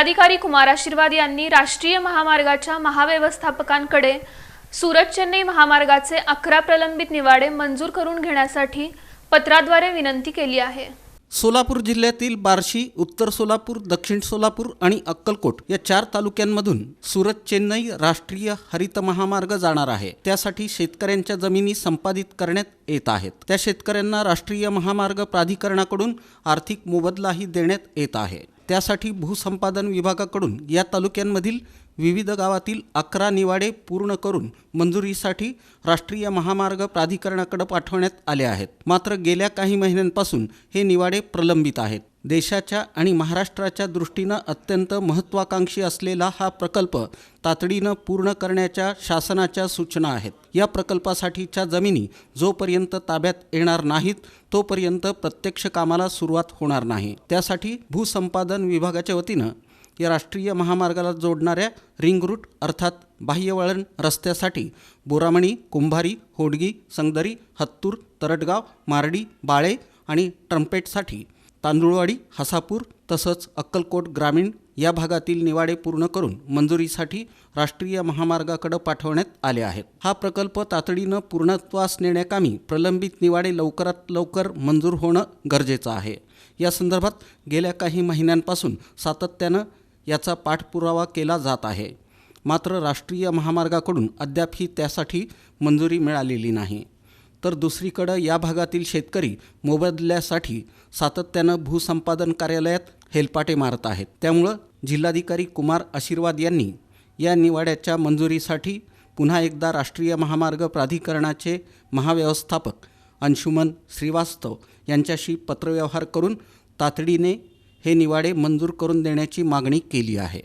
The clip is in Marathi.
जिल्हाधिकारी कुमार आशीर्वाद यांनी राष्ट्रीय महामार्गाच्या महाव्यवस्थापकांकडे सुरत चेन्नई महामार्गाचे अकरा प्रलंबित निवाडे मंजूर करून घेण्यासाठी पत्राद्वारे विनंती केली आहे. सोलापूर जिल्ह्यातील बार्शी उत्तर सोलापूर दक्षिण सोलापूर आणि अक्कलकोट या चार तालुक्यांमधून सुरत चेन्नई राष्ट्रीय हरित महामार्ग जाणार आहे. त्यासाठी शेतकऱ्यांच्या जमिनी संपादित करण्यात येत आहेत. त्या शेतकऱ्यांना राष्ट्रीय महामार्ग प्राधिकरणाकडून आर्थिक मोबदलाही देण्यात येत आहे. त्यासाठी भूसंपादन विभागाकडून या तालुक्यांमधील विविध गावातील अकरा निवाडे पूर्ण करून मंजुरीसाठी राष्ट्रीय महामार्ग प्राधिकरणाकडे पाठवण्यात आले आहेत. मात्र गेल्या काही महिन्यांपासून हे निवाडे प्रलंबित आहेत. देशाच्या आणि महाराष्ट्राच्या दृष्टीनं अत्यंत महत्त्वाकांक्षी असलेला हा प्रकल्प तातडीनं पूर्ण करण्याच्या शासनाच्या सूचना आहेत. या प्रकल्पासाठीच्या जमिनी जोपर्यंत ताब्यात येणार नाहीत तोपर्यंत प्रत्यक्ष कामाला सुरुवात होणार नाही. त्यासाठी भूसंपादन विभागाच्या वतीनं या राष्ट्रीय महामार्गाला जोडणाऱ्या रिंग रूट अर्थात बाह्यवळण रस्त्यासाठी बोरामणी कुंभारी होडगी संगदरी हत्तूर तरटगाव मारडी बाळे आणि ट्रम्पेटसाठी तांदुळवाडी हसापूर तसंच अक्कलकोट ग्रामीण या भागातील निवाडे पूर्ण करून मंजुरीसाठी राष्ट्रीय महामार्गाकडे पाठवण्यात आले आहेत. हा प्रकल्प तातडीनं पूर्णत्वास नेण्याकामी प्रलंबित निवाडे लवकरात लवकर मंजूर होणं गरजेचं आहे. या संदर्भात गेल्या काही महिन्यांपासून सातत्यानं याचा पाठपुरावा केला जात आहे. मात्र राष्ट्रीय महामार्गाकडून अद्यापही त्यासाठी मंजुरी मिळालेली नाही. तर दुसरीकडं या भागातील शेतकरी मोबदल्यासाठी सातत्यानं भूसंपादन कार्यालयात हेलपाटे मारत आहेत. त्यामुळं जिल्हाधिकारी कुमार आशीर्वाद यांनी या निवाड्याच्या मंजुरीसाठी पुन्हा एकदा राष्ट्रीय महामार्ग प्राधिकरणाचे महाव्यवस्थापक अंशुमन श्रीवास्तव यांच्याशी पत्रव्यवहार करून तातडीने हे निवाडे मंजूर करून देण्याची मागणी केली आहे.